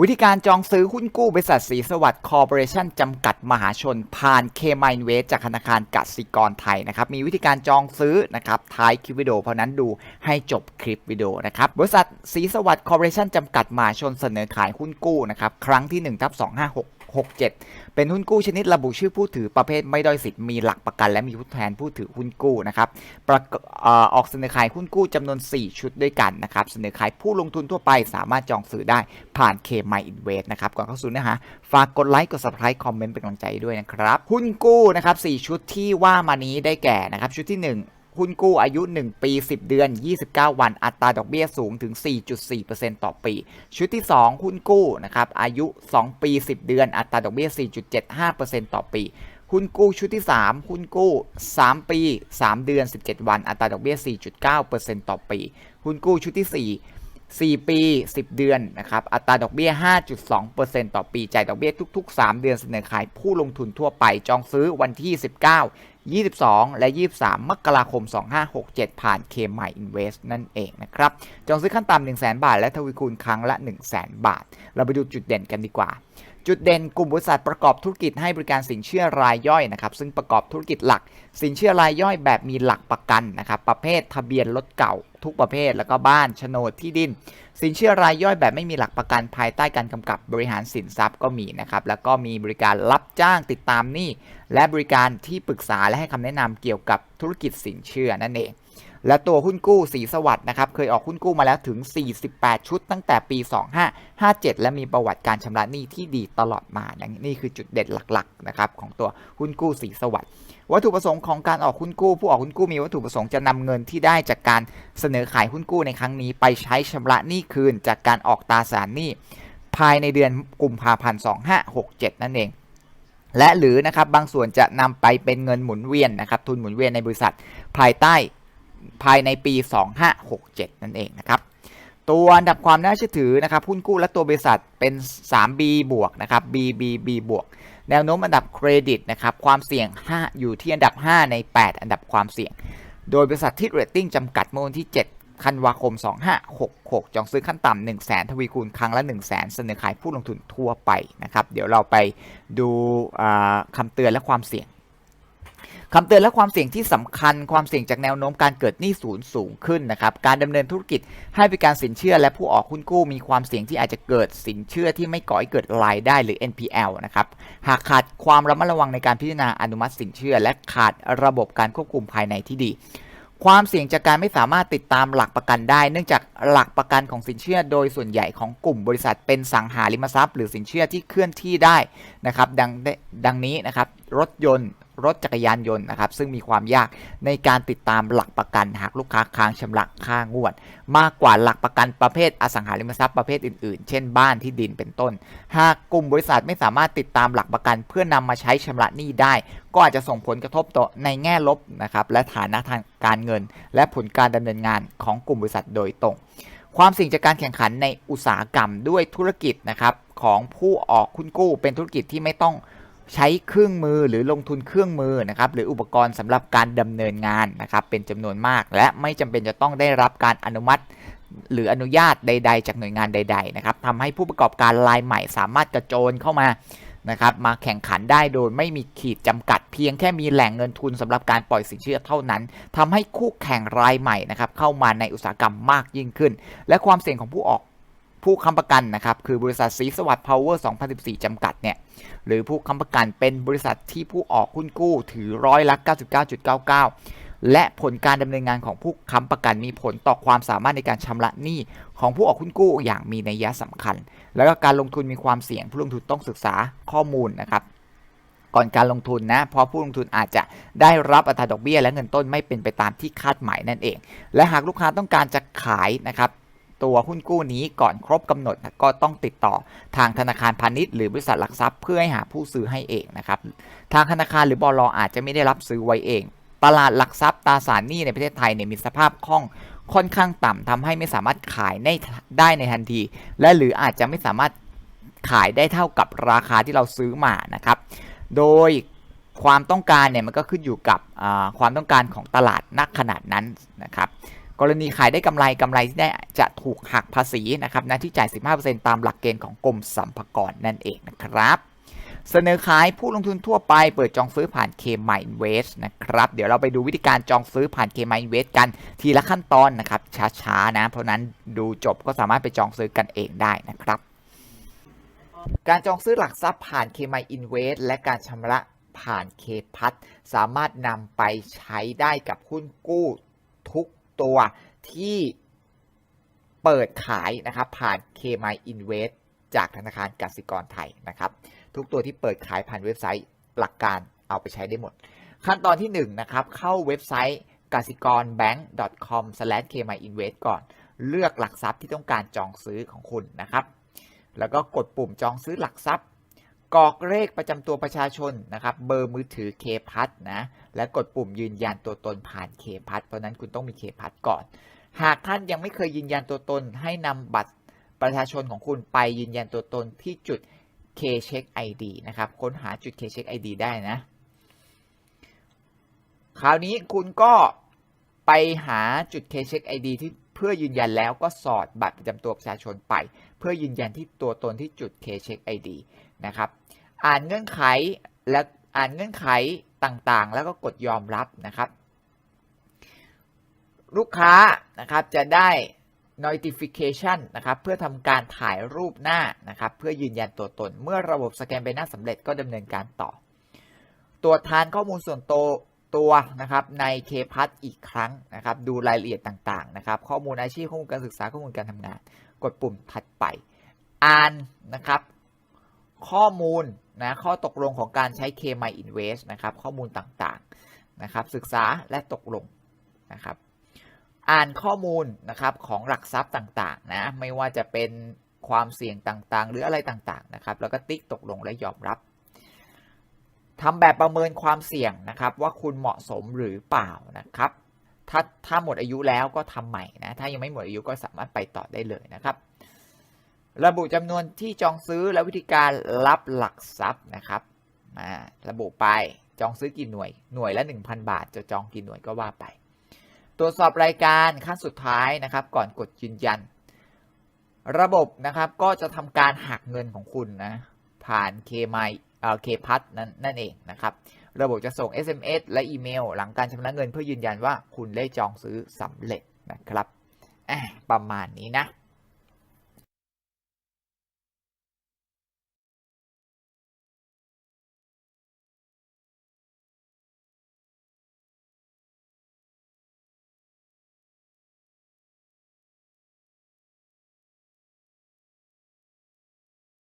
วิธีการจองซื้อหุ้นกู้บริษัทสีสวัสดิ์คอร์ปอเรชั่นจำกัดมหาชน ผ่านเคมายเวสจากธนาคารกสิกรไทยนะครับ มีวิธีการจองซื้อนะครับท้ายคลิปวิดีโอ เพราะนั้นดูให้จบคลิปวิดีโอนะครับ บริษัทสีสวัสดิ์คอร์ปอเรชั่นจำกัดมหาชนเสนอขายหุ้นกู้นะครับ ครั้งที่1ทับ256 67 เป็นหุ้นกู้ชนิดระบุชื่อผู้ถือประเภทไม่ด้อยสิทธิ์มีหลักประกัน และมีผู้แทนผู้ถือหุ้นกู้นะครับประออออกเสนอขายหุ้นกู้จำนวน 4 ชุดด้วยกันนะครับเสนอขายผู้ลงทุนทั่วไปสามารถจองซื้อได้ผ่าน K My Invest นะครับก่อนเข้าสู่เนื้อหาฝากกดไลค์กด subscribe คอมเมนต์เป็นกำลังใจด้วยนะครับหุ้นกู้นะครับ4ชุดที่ว่ามานี้ได้แก่นะครับชุดที่ 1 หุ้นกู้อายุ 1 ปี 10 เดือน 29 วัน อัตราดอกเบี้ยสูงถึง 4.4%ต่อปี ชุดที่ 2 หุ้นกู้นะครับอายุ 2 ปี 10 เดือน อัตราดอกเบี้ย 4.75%ต่อปีหุ้นกู้ชุดที่ 3 หุ้นกู้ 3 ปี 3 เดือน 17 วัน อัตราดอกเบี้ย 4.9%ต่อปี หุ้นกู้ชุดที่ 4 4 ปี 10 เดือนนะครับ อัตราดอกเบี้ย 5.2%ต่อปี จ่ายดอกเบี้ยทุก ๆ 3 เดือน เสนอขายผู้ลงทุนทั่วไป จองซื้อวันที่ 19 22 และ 23 มกราคม 2567 ผ่านเคม i Invest นั่นเองนะครับ จองซื้อขั้นต่ำ1 0 0 0 0 0 บาท และทวีคูณครั้งละ 1 0 0 0 0 0 บาท เราไปดูจุดเด่นกันดีกว่า จุดเด่นกลุ่มบริษัทประกอบธุรกิจให้บริการสินเชื่อรายย่อยนะครับ ซึ่งประกอบธุรกิจหลัก สินเชื่อรายย่อยแบบมีหลักประกันนะครับ ประเภททะเบียนรถเก่า ทุกประเภทแล้วก็บ้านโฉนดที่ดิน สินเชื่อรายย่อยแบบไม่มีหลักประกันภายใต้การกำกับบริหารสินทรัพย์ก็มีนะครับ แล้วก็มีบริการรับจ้างติดตามหนี้และบริการที่ปรึกษาและให้คำแนะนำเกี่ยวกับธุรกิจสินเชื่อนั่นเอง และตัวหุ้นกู้สีสวัสด์นะครับเคยออกหุ้นกู้มาแล้วถึง 48 ชุด ตั้งแต่ปี 2557 และมีประวัติการชำระหนี้ที่ดีตลอดมานี่คือจุดเด่นหลักๆนะครับของตัวหุ้นกู้สีสวัสด์วัตถุประสงค์ของการออกหุ้นกู้ ผู้ออกหุ้นกู้มีวัตถุประสงค์จะนำเงินที่ได้จากการเสนอขายหุ้นกู้ในครั้งนี้ ไปใช้ชำระหนี้คืนจากการออกตราสารหนี้ภายในเดือนกุมภาพันธ์ 2567 นั่นเองและหรือนะครับบางส่วนจะนำไปเป็นเงินหมุนเวียนนะครับทุนหมุนเวียนในบริษัท ภายใต้ ภายในปี 2567 นั่นเองนะครับ ตัวอันดับความน่าเชื่อถือนะครับหุ้นกู้และตัวบริษัทเป็น 3B บวกนะครับ BBB บวกแนวโน้มอันดับเครดิตนะครับความเสี่ยง 5 อยู่ที่อันดับ 5 ใน 8 อันดับความเสี่ยง โดยบริษัทที่เรตติ้งจำกัดเมื่อวันที่ 7 ธันวาคม 2566 จองซื้อขั้นต่ำ1 0 0 0 0แสนทวีคูณครั้งละ 1 0 0 0 0แสนเสนอขายผู้ลงทุนทั่วไปนะครับ เดี๋ยวเราไปดูคำเตือนและความเสี่ยง คำเตือนและความเสี่ยงที่สำคัญ ความเสี่ยงจากแนวโน้มการเกิดหนี้ศูนย์สูงขึ้นนะครับ การดำเนินธุรกิจให้บริการสินเชื่อและผู้ออกหุ้นกู้มีความเสี่ยงที่อาจจะเกิดสินเชื่อที่ไม่ก่อให้เกิดรายได้หรือ NPL นะครับ หากขาดความระมัดระวังในการพิจารณาอนุมัติสินเชื่อ และขาดระบบการควบคุมภายในที่ดีความเสี่ยงจากการไม่สามารถติดตามหลักประกันได้ เนื่องจากหลักประกันของสินเชื่อ โดยส่วนใหญ่ของกลุ่มบริษัทเป็นสังหาริมทรัพย์ หรือสินเชื่อที่เคลื่อนที่ได้นะครับ ดังดังนี้นะครับ รถยนต์ รถจักรยานยนต์นะครับ ซึ่งมีความยากในการติดตามหลักประกันหากลูกค้าค้างชำระค่างวด มากกว่าหลักประกันประเภทอสังหาริมทรัพย์ประเภทอื่นๆ เช่นบ้านที่ดินเป็นต้น หากกลุ่มบริษัทไม่สามารถติดตามหลักประกัน เพื่อนำมาใช้ชำระหนี้ได้ ก็อาจจะส่งผลกระทบต่อในแง่ลบนะครับและฐานะทางการเงิน และผลการดำเนินงานของกลุ่มบริษัทโดยตรง ความเสี่ยงจากการแข่งขันในอุตสาหกรรมด้วยธุรกิจนะครับของผู้ออกคุณกู้เป็นธุรกิจที่ไม่ต้อง ใช้เครื่องมือหรือลงทุนเครื่องมือนะครับหรืออุปกรณ์สำหรับการดำเนินงานนะครับเป็นจำนวนมาก และไม่จำเป็นจะต้องได้รับการอนุมัติ หรืออนุญาตใด ๆ จากหน่วยงานใด ๆ นะครับทำให้ผู้ประกอบการรายใหม่สามารถกระโจนเข้ามานะครับมาแข่งขันได้โดยไม่มีขีดจำกัด เพียงแค่มีแหล่งเงินทุนสำหรับการปล่อยสินเชื่อเท่านั้นทำให้คู่แข่งรายใหม่นะครับเข้ามาในอุตสาหกรรมมากยิ่งขึ้น และความเสี่ยงของผู้ออก ผู้ค้ำประกันนะครับคือบริษัทสีสวัสดิ์พาวเวอร์ 2014 จำกัดเนี่ยหรือผู้ค้ำประกันเป็นบริษัทที่ผู้ออกหุ้นกู้ถือร้อยละ 99.99 และผลการดำเนินงานของผู้ค้ำประกันมีผลต่อความสามารถในการชำระหนี้ของผู้ออกหุ้นกู้อย่างมีนัยสำคัญ แล้วก็การลงทุนมีความเสี่ยงผู้ลงทุนต้องศึกษาข้อมูลนะครับก่อนการลงทุนนะ เพราะผู้ลงทุนอาจจะได้รับอัตราดอกเบี้ยและเงินต้นไม่เป็นไปตามที่คาดหมายนั่นเอง และหากลูกค้าต้องการจะขายนะครับ ตัวหุ้นกู้นี้ก่อนครบกำหนดก็ต้องติดต่อทางธนาคารพาณิชย์หรือบริษัทหลักทรัพย์เพื่อให้หาผู้ซื้อให้เองนะครับทางธนาคารหรือบลออาจจะไม่ได้รับซื้อไว้เอง ตลาดหลักทรัพย์ตราสารหนี้ในประเทศไทยเนี่ยมีสภาพคล่องค่อนข้างต่ำทำให้ไม่สามารถขายได้ได้ในทันที และหรืออาจจะไม่สามารถขายได้เท่ากับราคาที่เราซื้อมานะครับ โดยความต้องการเนี่ยมันก็ขึ้นอยู่กับความต้องการของตลาดนักขนาดนั้นนะครับ กรณีขายได้กำไรกำไรที่ได้จะถูกหักภาษีนะครับนะที่จ่าย 15%ตามหลักเกณฑ์ของกรมสรรพากรนั่นเองนะครับเสนอขายผู้ลงทุนทั่วไปเปิดจองซื้อผ่าน k m i Invest นะครับ เดี๋ยวเราไปดูวิธีการจองซื้อผ่าน k m i Invest กันทีละขั้นตอนนะครับ ช้าๆนะ เพราะนั้นดูจบก็สามารถไปจองซื้อกันเองได้นะครับ การจองซื้อหลักทรัพย์ผ่าน k m i Invest และการชำระผ่าน k p a s สามารถนำไปใช้ได้กับหุ้นกู้ ตัวที่เปิดขายนะครับผ่าน k m i Invest จากธนาคารกสิกรไทยนะครับ ทุกตัวที่เปิดขายผ่านเว็บไซต์หลักการเอาไปใช้ได้หมด ขั้นตอนที่1นะครับเข้าเว็บไซต์กสิกร bank.com/kmyinvest ก่อน เลือกหลักทรัพย์ที่ต้องการจองซื้อของคุณนะครับ แล้วก็กดปุ่มจองซื้อหลักทรัพย์ กรอกเลขประจำตัวประชาชนนะครับ เบอร์มือถือ k p a s นะ และกดปุ่มยืนยันตัวตนผ่าน k p a s เพราะนั้นคุณต้องมี k p a s ก่อน หากท่านยังไม่เคยยืนยันตัวตน ให้นำบัตรประชาชนของคุณไปยืนยันตัวตนที่จุด K-Check ID นะครับ ค้นหาจุด K-Check ID ได้นะ คราวนี้คุณก็ไปหาจุด K-Check ID ที่เพื่อยืนยันแล้วก็สอดบัตรประจำตัวประชาชนไป เพื่อยืนยันที่ตัวตนที่จุด K-Check ID นะครับ อ่านเงื่อนไขและอ่านเงื่อนไขต่างๆ แล้วก็กดยอมรับนะครับ ลูกค้านะครับจะได้ notification นะครับเพื่อทำการถ่ายรูปหน้านะครับ เพื่อยืนยันตัวตน เมื่อระบบสแกนใบหน้าสำเร็จก็ดำเนินการต่อ ตรวจทานข้อมูลส่วนตัวตัวนะครับใน k p a s อีกครั้งนะครับ ดูรายละเอียดต่างๆนะครับ ข้อมูลอาชีพข้อมูลการศึกษาข้อมูลการทำงาน กดปุ่มถัดไป อ่านนะครับ ข้อมูลนะข้อตกลงของการใช้ k m y Invest นะครับ ข้อมูลต่างๆนะครับ ศึกษาและตกลงนะครับ อ่านข้อมูลนะครับของหลักทรัพย์ต่างๆนะไม่ว่าจะเป็นความเสี่ยงต่างๆ หรืออะไรต่างๆนะครับ แล้วก็ติ๊กตกลงและยอมรับทำแบบประเมินความเสี่ยงนะครับ ว่าคุณเหมาะสมหรือเปล่านะครับ ถ้าถ้าหมดอายุแล้วก็ทำใหม่นะ ถ้ายังไม่หมดอายุก็สามารถไปต่อได้เลยนะครับ ระบุจำนวนที่จองซื้อและวิธีการรับหลักทรัพย์นะครับมาระบุไปจองซื้อกี่หน่วยหน่วยละ 1,000 บาท จะจองกี่หน่วยก็ว่าไป ตรวจสอบรายการขั้นสุดท้ายนะครับ ก่อนกดยืนยัน ระบบนะครับก็จะทำการหักเงินของคุณนะผ่าน k m y เอ่อ k p a s นั่นนั่นเองนะครับ ระบบจะส่ง SMS และอีเมล หลังการชำระเงินเพื่อยืนยันว่าคุณได้จองซื้อสำเร็จนะครับประมาณนี้นะ